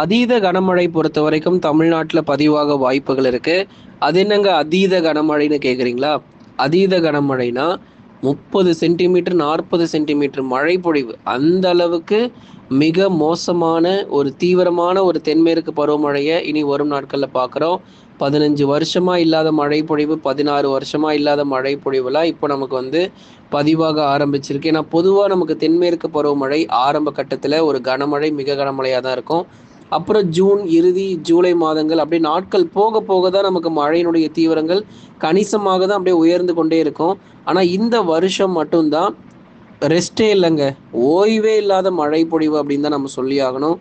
அதீத கனமழை பொறுத்த வரைக்கும் தமிழ்நாட்டில் பதிவாக வாய்ப்புகள் இருக்கு. அது என்னங்க அதீத கனமழைன்னு கேட்குறீங்களா அதீத கனமழைனா முப்பது சென்டிமீட்டர் நாற்பது சென்டிமீட்டர் மழை பொழிவு. அந்த அளவுக்கு மிக மோசமான ஒரு தீவிரமான ஒரு தென்மேற்கு பருவமழையை இனி வரும் நாட்களில் பார்க்குறோம் பதினஞ்சு வருஷமா இல்லாத மழை பொழிவு பதினாறு வருஷமா இல்லாத மழை பொழிவுலாம் இப்போ நமக்கு வந்து பதிவாக ஆரம்பிச்சிருக்கு. ஏன்னா பொதுவாக நமக்கு தென்மேற்கு பருவமழை ஆரம்ப கட்டத்தில் ஒரு கனமழை மிக கனமழையாக தான் இருக்கும். அப்புறம் ஜூன் இறுதி ஜூலை மாதங்கள் அப்படியே நாட்கள் போக போக தான் நமக்கு மழையினுடைய தீவிரங்கள் கணிசமாக தான் அப்படியே உயர்ந்து கொண்டே இருக்கும். ஆனால் இந்த வருஷம் மட்டும்தான் ரெஸ்டே இல்லைங்க. ஓய்வே இல்லாத மழை பொழிவு அப்படின்னு தான் நம்ம சொல்லி ஆகணும்.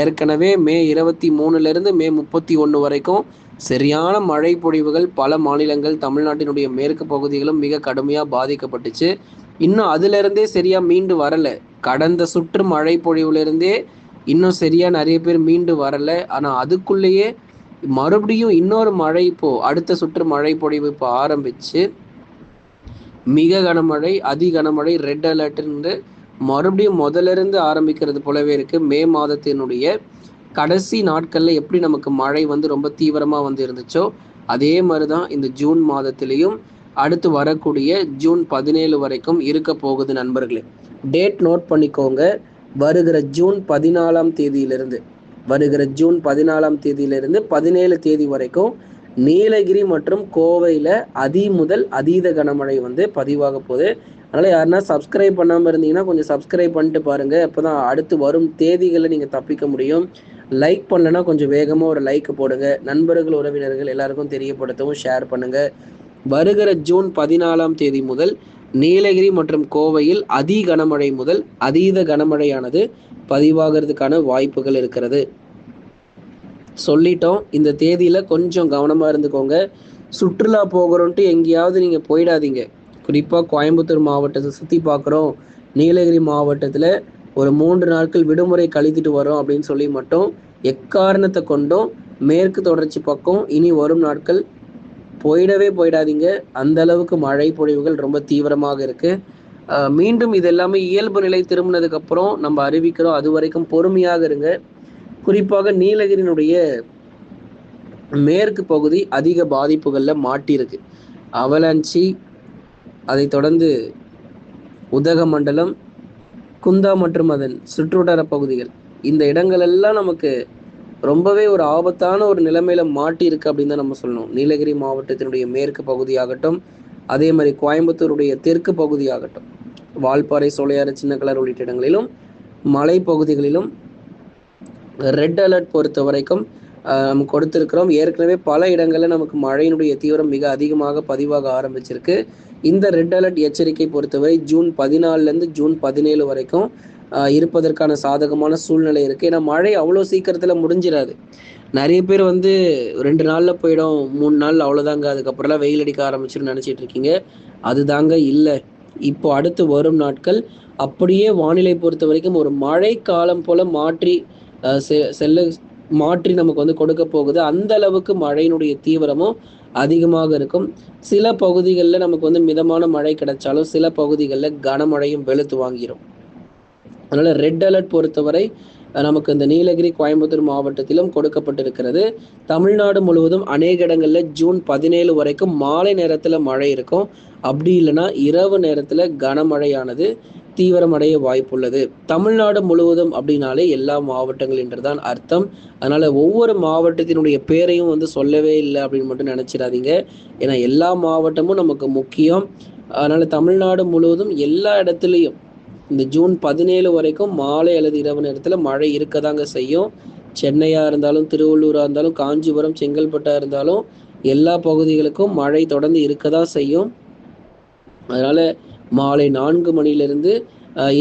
ஏற்கனவே மே இருபத்தி மூணுலேருந்து மே முப்பத்தி ஒன்று வரைக்கும் சரியான மழை பொழிவுகள் பல மாநிலங்கள் தமிழ்நாட்டினுடைய மேற்கு பகுதிகளும் மிக கடுமையாக பாதிக்கப்பட்டுச்சு. இன்னும் அதுலேருந்தே சரியாக மீண்டு வரலை. கடந்த சுற்று மழை பொழிவுலேருந்தே இன்னும் சரியாக நிறைய பேர் மீண்டு வரலை. ஆனால் அதுக்குள்ளேயே மறுபடியும் இன்னொரு மழை இப்போ அடுத்த சுற்று மழை பொழிவு இப்போ ஆரம்பிச்சு மிக கனமழை அதி கனமழை ரெட் அலர்ட்னு மறுபடியும் முதல்ல இருந்து ஆரம்பிக்கிறது போலவே இருக்கு. மே மாதத்தினுடைய கடைசி நாட்கள்ல எப்படி நமக்கு மழை வந்து ரொம்ப தீவிரமா வந்து இருந்துச்சோ அதே மாதிரிதான் இந்த ஜூன் மாதத்திலையும் அடுத்து வரக்கூடிய ஜூன் பதினேழு வரைக்கும் இருக்க போகுது நண்பர்களே. டேட் நோட் பண்ணிக்கோங்க. வருகிற ஜூன் பதினாலாம் தேதியிலிருந்து வருகிற ஜூன் பதினாலாம் தேதியிலிருந்து பதினேழு தேதி வரைக்கும் நீலகிரி மற்றும் கோவையில் அதி முதல் அதீத கனமழை வந்து பதிவாக போகுது. அதனால் யாருன்னா சப்ஸ்கிரைப் பண்ணாமல் இருந்தீங்கன்னா கொஞ்சம் சப்ஸ்கிரைப் பண்ணிட்டு பாருங்கள் அப்போ தான் அடுத்து வரும் தேதிகளை நீங்கள் தப்பிக்க முடியும். லைக் பண்ணலன்னா கொஞ்சம் வேகமாக ஒரு லைக் போடுங்க. நண்பர்கள் உறவினர்கள் எல்லாருக்கும் தெரியப்படுத்தவும் ஷேர் பண்ணுங்கள் வருகிற ஜூன் பதினாலாம் தேதி முதல் நீலகிரி மற்றும் கோவையில் அதி கனமழை முதல் அதீத கனமழையானது பதிவாகிறதுக்கான வாய்ப்புகள் இருக்கிறது. சொல்லிட்டோம். இந்த தேதியில கொஞ்சம் கவனமா இருந்துக்கோங்க. சுற்றுலா போகிறோன்ட்டு எங்கேயாவது நீங்க போயிடாதீங்க. குறிப்பா கோயம்புத்தூர் மாவட்டத்தை சுத்தி பார்க்குறோம் நீலகிரி மாவட்டத்துல ஒரு மூன்று நாட்கள் விடுமுறை கழித்துட்டு வரோம் அப்படின்னு சொல்லி மட்டும் எக்காரணத்தை கொண்டும் மேற்கு தொடர்ச்சி பக்கம் இனி வரும் நாட்கள் போயிடவே போயிடாதீங்க. அந்த அளவுக்கு மழை பொழிவுகள் ரொம்ப தீவிரமாக இருக்கு. மீண்டும் இது எல்லாமே இயல்பு நிலை திரும்பினதுக்கு அப்புறம் நம்ம அறிவிக்கிறோம். அது வரைக்கும் பொறுமையாக இருங்க. குறிப்பாக நீலகிரியினுடைய மேற்கு பகுதி அதிக பாதிப்புகளில் மாட்டியிருக்கு. அவலாஞ்சி அதை தொடர்ந்து உதகமண்டலம் குந்தா மற்றும் அதன் சுற்றுவட்டார பகுதிகள். இந்த இடங்கள் எல்லாம் நமக்கு ரொம்பவே ஒரு ஆபத்தான ஒரு நிலைமையில மாட்டி இருக்கு அப்படின்னு தான் நம்ம சொல்லணும். நீலகிரி மாவட்டத்தினுடைய மேற்கு பகுதியாகட்டும் அதே மாதிரி கோயம்புத்தூருடைய தெற்கு பகுதியாகட்டும் வால்பாறை சோலையாறு சின்ன கலர் உள்ளிட்ட இடங்களிலும் மலை பகுதிகளிலும் ரெட் அலர்ட் பொறுத்த வரைக்கும் ஆஹ், நம்ம கொடுத்திருக்கிறோம். ஏற்கனவே பல இடங்களில் நமக்கு மழையினுடைய தீவிரம் மிக அதிகமாக பதிவாக ஆரம்பிச்சிருக்கு. இந்த ரெட் அலர்ட் எச்சரிக்கை பொறுத்தவரை ஜூன் பதினாலுலேருந்து ஜூன் பதினேழு வரைக்கும் இருப்பதற்கான சாதகமான சூழ்நிலை இருக்கு. ஏன்னா மழை அவ்வளோ சீக்கிரத்தில் முடிஞ்சிடாது. நிறைய பேர் வந்து ரெண்டு நாள்ல போயிடும் மூணு நாள் அவ்வளோதாங்க. அதுக்கப்புறம்லாம் வெயில் அடிக்க ஆரம்பிச்சிடும் நினச்சிட்டு இருக்கீங்க. அதுதாங்க இல்லை. இப்போ அடுத்து வரும் நாட்கள். அப்படியே வானிலை பொறுத்த வரைக்கும் ஒரு மழை காலம் போல மாற்றி செ- செல்ல மாற்றி நமக்கு வந்து கொடுக்க போகுது. அந்த அளவுக்கு மழையினுடைய தீவிரமும் அதிகமாக இருக்கும். சில பகுதிகளில் நமக்கு வந்து மிதமான மழை கிடைச்சாலும் சில பகுதிகளில் கனமழையும் வெளுத்து வாங்கிடும் அதனால் ரெட் அலர்ட் பொறுத்தவரை நமக்கு இந்த நீலகிரி கோயம்புத்தூர் மாவட்டத்திலும் கொடுக்கப்பட்டிருக்கிறது. தமிழ்நாடு முழுவதும் அநேக இடங்களில் ஜூன் பதினேழு வரைக்கும் மாலை நேரத்தில் மழை இருக்கும். அப்படி இல்லைன்னா இரவு நேரத்தில் கனமழையானது தீவிரமடைய வாய்ப்புள்ளது. தமிழ்நாடு முழுவதும் அப்படின்னாலே எல்லா மாவட்டங்கள் என்றுதான் அர்த்தம். அதனால ஒவ்வொரு மாவட்டத்தினுடைய பேரையும் வந்து சொல்லவே இல்லை அப்படின்னு மட்டும் நினைச்சிடாதீங்க. ஏன்னா எல்லா மாவட்டமும் நமக்கு முக்கியம். அதனால தமிழ்நாடு முழுவதும் எல்லா இடத்துலையும் இந்த ஜூன் பதினேழு வரைக்கும் மாலை அல்லது இரவு நேரத்தில் மழை இருக்கதாங்க செய்யும். சென்னையாக இருந்தாலும் திருவள்ளூராக இருந்தாலும் காஞ்சிபுரம் செங்கல்பட்டா இருந்தாலும் எல்லா பகுதிகளுக்கும் மழை தொடர்ந்து இருக்கதான் செய்யும். அதனால் மாலை நான்கு மணியிலிருந்து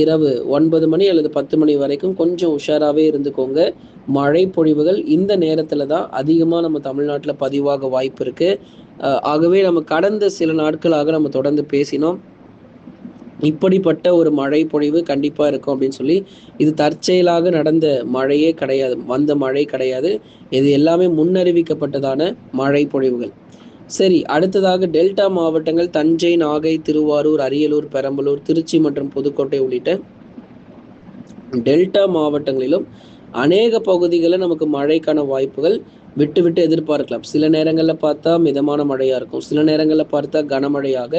இரவு ஒன்பது மணி அல்லது பத்து மணி வரைக்கும் கொஞ்சம் உஷாராகவே இருந்துக்கோங்க. மழை பொழிவுகள் இந்த நேரத்தில் தான் அதிகமாக நம்ம தமிழ்நாட்டில் பதிவாக வாய்ப்பு இருக்குது ஆகவே நம்ம கடந்த சில நாட்களாக நம்ம தொடர்ந்து பேசினோம். இப்படிப்பட்ட ஒரு மழை பொழிவு கண்டிப்பா இருக்கும் அப்படின்னு சொல்லி இது தற்செயலாக நடந்த மழையே கிடையாது வந்த மழை கிடையாது. இது எல்லாமே முன்னறிவிக்கப்பட்டதான மழை பொழிவுகள். சரி அடுத்ததாக டெல்டா மாவட்டங்கள் தஞ்சை நாகை திருவாரூர் அரியலூர் பெரம்பலூர் திருச்சி மற்றும் புதுக்கோட்டை உள்ளிட்ட டெல்டா மாவட்டங்களிலும் அநேக பகுதிகளில் நமக்கு மழைக்கான வாய்ப்புகள் விட்டு விட்டு எதிர்பார்க்கலாம். சில நேரங்களில் பார்த்தா மிதமான மழையாக இருக்கும். சில நேரங்களில் பார்த்தா கனமழையாக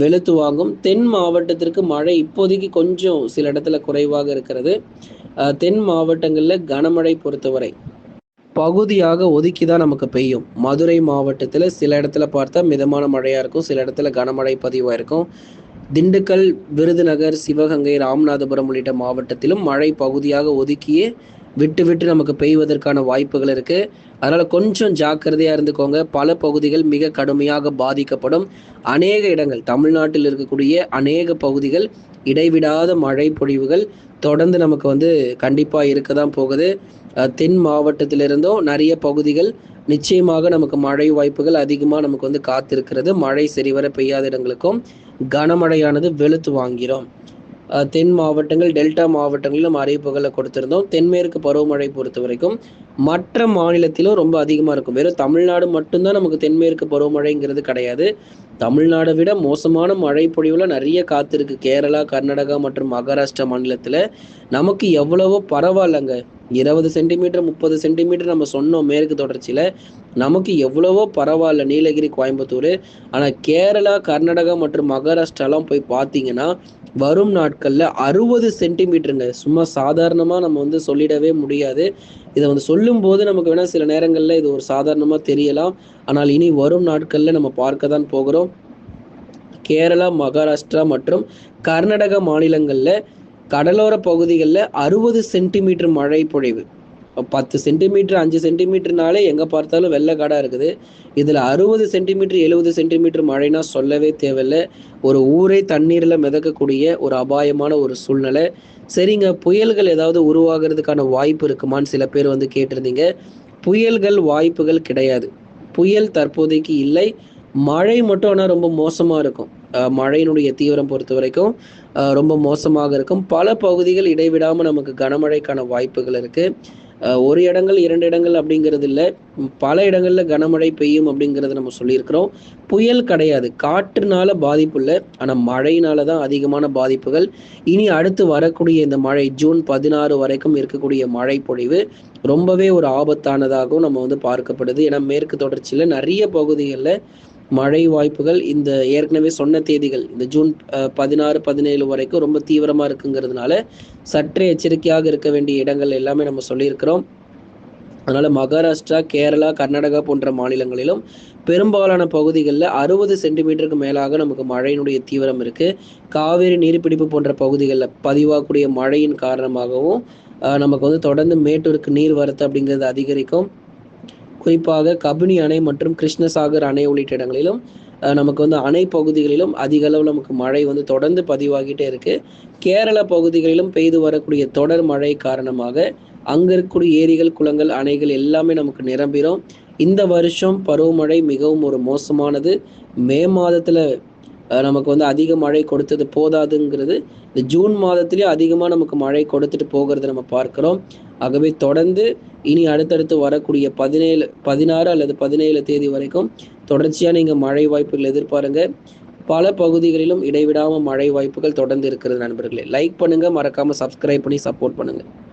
வெளுத்து வாங்கும். தென் மாவட்டத்திற்கு மழை இப்போதைக்கு கொஞ்சம் சில இடத்துல குறைவாக இருக்கிறது. தென் மாவட்டங்களில் கனமழை பொறுத்தவரை பகுதியாக ஒதுக்கி தான் நமக்கு பெய்யும். மதுரை மாவட்டத்தில் சில இடத்துல பார்த்தா மிதமான மழையாக இருக்கும். சில இடத்துல கனமழை பதிவாக இருக்கும். திண்டுக்கல் விருதுநகர் சிவகங்கை ராமநாதபுரம் உள்ளிட்ட மாவட்டத்திலும் மழை பகுதியாக ஒதுக்கியே விட்டு விட்டு நமக்கு பெய்வதற்கான வாய்ப்புகள் இருக்கு. அதனால கொஞ்சம் ஜாக்கிரதையா இருந்துக்கோங்க. பல பகுதிகள் மிக கடுமையாக பாதிக்கப்படும். அநேக இடங்கள் தமிழ்நாட்டில் இருக்கக்கூடிய அநேக பகுதிகள் இடைவிடாத மழை பொழிவுகள் தொடர்ந்து நமக்கு வந்து கண்டிப்பா இருக்க தான் போகுது தென் மாவட்டத்திலிருந்தும் நிறைய பகுதிகள் நிச்சயமாக நமக்கு மழை வாய்ப்புகள் அதிகமாக நமக்கு வந்து காத்திருக்கிறது. மழை சரிவர பெய்யாத இடங்களுக்கும் கனமழையானது வெளுத்து வாங்கிறோம். தென் மாவட்டங்கள் டெல்டா மாவட்டங்களிலும் அறிவிப்புகளை கொடுத்திருந்தோம். தென்மேற்கு பருவமழை பொறுத்த வரைக்கும் மற்ற மாநிலத்திலும் ரொம்ப அதிகமாக இருக்கும். வெறும் தமிழ்நாடு மட்டும்தான் நமக்கு தென்மேற்கு பருவமழைங்கிறது கிடையாது. தமிழ்நாடை விட மோசமான மழை பொழிவுல நிறைய காத்திருக்கு. கேரளா கர்நாடகா மற்றும் மகாராஷ்டிரா மாநிலத்தில். நமக்கு எவ்வளவோ பரவாயில்லைங்க. இருபது சென்டிமீட்டர் முப்பது சென்டிமீட்டர் நம்ம சொன்னோம் மேற்கு தொடர்ச்சியில். நமக்கு எவ்வளவோ பரவாயில்ல. நீலகிரி கோயம்புத்தூர். ஆனால் கேரளா கர்நாடகா மற்றும் மகாராஷ்டிராலாம் போய் பார்த்தீங்கன்னா வரும் நாட்களில் அறுபது சென்டிமீட்டருங்க. சும்மா சாதாரணமாக நம்ம வந்து சொல்லிடவே முடியாது. இதை வந்து சொல்லும்போது நமக்கு வேணால் சில நேரங்களில் இது ஒரு சாதாரணமாக தெரியலாம். ஆனால் இனி வரும் நாட்களில் நம்ம பார்க்க தான் போகிறோம். கேரளா மகாராஷ்டிரா மற்றும் கர்நாடக மாநிலங்களில் கடலோர பகுதிகளில் அறுபது சென்டிமீட்டர் மழை பொழிவு. பத்து சென்டிமீட்டர் அஞ்சு சென்டிமீட்டர்னாலே எங்கே பார்த்தாலும் வெள்ளை காடாக இருக்குது. இதில் அறுபது சென்டிமீட்டர் எழுபது சென்டிமீட்டர் மழைனா சொல்லவே தேவையில்லை. ஒரு ஊரே தண்ணீரில் மிதக்கக்கூடிய ஒரு அபாயமான ஒரு சூழ்நிலை. சரிங்க புயல்கள் ஏதாவது உருவாகிறதுக்கான வாய்ப்பு இருக்குமான்னு சில பேர் வந்து கேட்டிருந்தீங்க. புயல்கள் வாய்ப்புகள் கிடையாது. புயல் தற்போதைக்கு இல்லை. மழை மட்டும் ஆனால் ரொம்ப மோசமாக இருக்கும். மழையினுடைய தீவிரம் பொறுத்த வரைக்கும் ரொம்ப மோசமாக இருக்கும். பல பகுதிகள் இடைவிடாமல் நமக்கு கனமழைக்கான வாய்ப்புகள் இருக்குது ஒரு இடங்கள் இரண்டு இடங்கள் அப்படிங்கிறது இல்லை பல இடங்களில் கனமழை பெய்யும் அப்படிங்கிறத நம்ம சொல்லியிருக்கிறோம். புயல் கிடையாது. காற்றுனால பாதிப்பு இல்லை. ஆனால் மழையினால தான் அதிகமான பாதிப்புகள். இனி அடுத்து வரக்கூடிய இந்த மழை ஜூன் பதினாறு வரைக்கும் இருக்கக்கூடிய மழை பொழிவு ரொம்பவே ஒரு ஆபத்தானதாகவும் நம்ம வந்து பார்க்கப்படுது. ஏன்னா மேற்கு தொடர்ச்சியில் நிறைய பகுதிகளில் மழை வாய்ப்புகள் இந்த ஏற்கனவே சொன்ன தேதிகள் இந்த ஜூன் பதினாறு பதினேழு வரைக்கும் ரொம்ப தீவிரமாக இருக்குங்கிறதுனால சற்றே எச்சரிக்கையாக இருக்க வேண்டிய இடங்கள் எல்லாமே நம்ம சொல்லியிருக்கிறோம். அதனால் மகாராஷ்டிரா கேரளா கர்நாடகா போன்ற மாநிலங்களிலும் பெரும்பாலான பகுதிகளில் அறுபது சென்டிமீட்டருக்கு மேலாக நமக்கு மழையினுடைய தீவிரம் இருக்குது காவேரி நீர்பிடிப்பு போன்ற பகுதிகளில் பதிவாகக்கூடிய மழையின் காரணமாகவும் நமக்கு வந்து தொடர்ந்து மேட்டூருக்கு நீர் வரத்து அப்படிங்கிறது அதிகரிக்கும். குறிப்பாக கபினி அணை மற்றும் கிருஷ்ணசாகர் அணை உள்ளிட்ட இடங்களிலும் நமக்கு வந்து அணை பகுதிகளிலும் அதிக அளவு நமக்கு மழை வந்து தொடர்ந்து பதிவாகிட்டே இருக்கு. கேரள பகுதிகளிலும் பெய்து வரக்கூடிய தொடர் மழை காரணமாக அங்க இருக்கக்கூடிய ஏரிகள் குளங்கள் அணைகள் எல்லாமே நமக்கு நிரம்பிடும் இந்த வருஷம் பருவமழை மிகவும் ஒரு மோசமானது. மே மாதத்துல நமக்கு வந்து அதிக மழை கொடுத்தது போதாதுங்கிறது இந்த ஜூன் மாதத்திலேயே அதிகமாக நமக்கு மழை கொடுத்துட்டு போகிறத நம்ம பார்க்கிறோம். ஆகவே தொடர்ந்து இனி அடுத்தடுத்து வரக்கூடிய பதினேழு பதினாறு அல்லது பதினேழு தேதி வரைக்கும் தொடர்ச்சியாக நீங்கள் மழை வாய்ப்புகள் எதிர்பாருங்க. பல பகுதிகளிலும் இடைவிடாமல் மழை வாய்ப்புகள் தொடர்ந்து இருக்கிறது நண்பர்களே. லைக் பண்ணுங்கள் மறக்காமல் சப்ஸ்கிரைப் பண்ணி சப்போர்ட் பண்ணுங்கள்